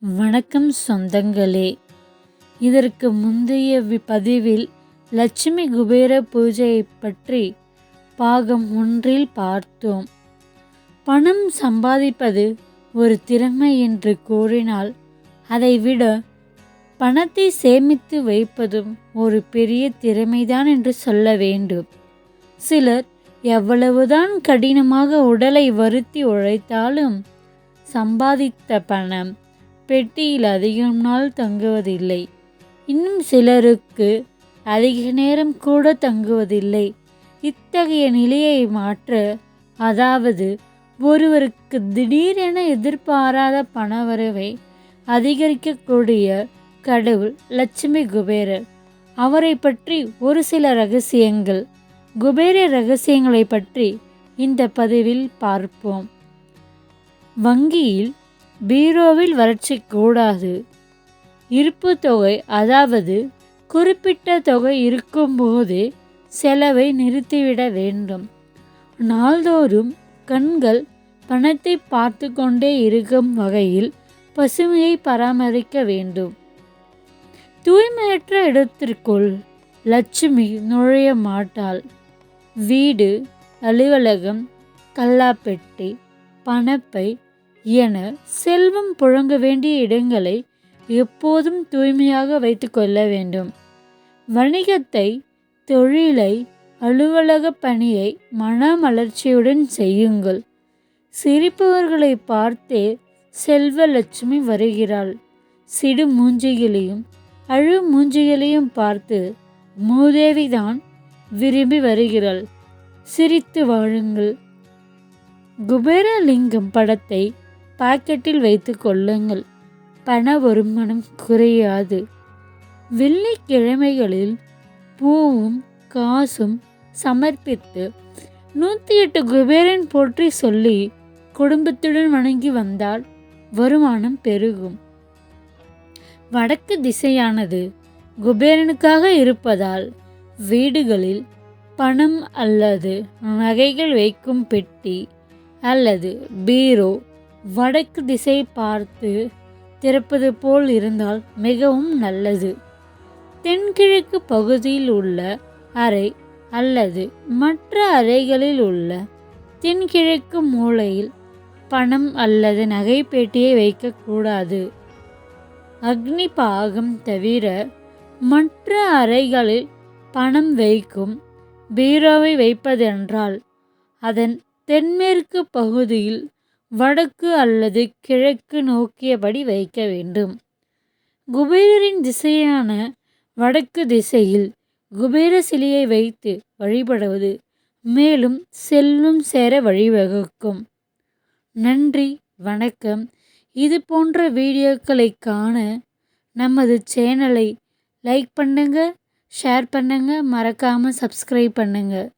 வணக்கம் சொந்தங்களே. இதற்கு முந்தைய வி- பதிவில் லட்சுமி குபேர பூஜையை பற்றி பாகம் ஒன்றில் பார்த்தோம். பணம் சம்பாதிப்பது ஒரு திறமை என்று கூறினால் அதைவிட பணத்தை சேமித்து வைப்பதும் ஒரு பெரிய திறமைதான் என்று சொல்ல வேண்டும். சிலர் எவ்வளவுதான் கடினமாக உடலை வருத்தி உழைத்தாலும் சம்பாதித்த பணம் பெட்டியில் அதிகம் நாள் தங்குவதில்லை. இன்னும் சிலருக்கு அதிக நேரம் கூட தங்குவதில்லை. இத்தகைய நிலையை மாற்ற அதாவது ஒருவருக்கு திடீரென எதிர்பாராத பணவரவை அதிகரிக்கக்கூடிய கடவுள் லட்சுமி குபேரர். அவரை பற்றி ஒரு சில ரகசியங்கள். குபேர ரகசியங்களை பற்றி இந்த பதிவில் பார்ப்போம். வங்கியில் பீரோவில் வறட்சி கூடாது இருப்பு தொகை அதாவது குறிப்பிட்ட தொகை இருக்கும்போது செலவை நிறுத்திவிட வேண்டும். நாள்தோறும் கண்கள் பணத்தை பார்த்து கொண்டே இருக்கும் வகையில் பசுமையை பராமரிக்க வேண்டும். தூய்மையற்ற இடத்திற்குள் லட்சுமி நுழைய மாட்டாள். வீடு அலுவலகம் கல்லாப்பெட்டி பணப்பை என செல்வம் புழங்க வேண்டிய இடங்களை எப்போதும் தூய்மையாக வைத்துக்கொள்ள வேண்டும். வணிகத்தை தொழிலை அலுவலக பணியை மனமலர்ச்சியுடன் செய்யுங்கள். சிரிப்பவர்களை பார்த்தே செல்வலட்சுமி வருகிறாள். சிடு மூஞ்சிகளையும் அழு மூஞ்சிகளையும் பார்த்து மூதேவிதான் விரும்பி வருகிறாள். சிரித்து வாழுங்கள். குபேரலிங்கம் படத்தை பாக்கெட்டில் வைத்து கொள்ளுங்கள். பண வருமானம் குறையாது. வெள்ளிக்கிழமைகளில் பூவும் காசும் சமர்ப்பித்து நூற்றி எட்டு குபேரன் போற்றி சொல்லி குடும்பத்துடன் வணங்கி வந்தால் வருமானம் பெருகும். வடக்கு திசையானது குபேரனுக்காக இருப்பதால் வீடுகளில் பணம் அல்லது நகைகள் வைக்கும் பெட்டி அல்லது பீரோ வடக்கு திசை பார்த்து திறப்பது போல் இருந்தால் மிகவும் நல்லது. தென்கிழக்கு பகுதியில் உள்ள அறை அல்லது மற்ற அறைகளில் உள்ள தென்கிழக்கு மூலையில் பணம் அல்லது நகைப்பேட்டியை வைக்கக்கூடாது. அக்னி பாகம் தவிர மற்ற அறைகளில் பணம் வைக்கும் பீரோவை வைப்பதென்றால் அதன் தென்மேற்கு பகுதியில் வடக்கு அல்லது கிழக்கு நோக்கியபடி வைக்க வேண்டும். குபேரரின் திசையான வடக்கு திசையில் குபேர சிலையை வைத்து வழிபடுவது மேலும் செல்வம் சேர வழிவகுக்கும். நன்றி வணக்கம். இது போன்ற வீடியோக்களை காண நமது சேனலை லைக் பண்ணுங்கள் ஷேர் பண்ணுங்கள் மறக்காமல் சப்ஸ்கிரைப் பண்ணுங்கள்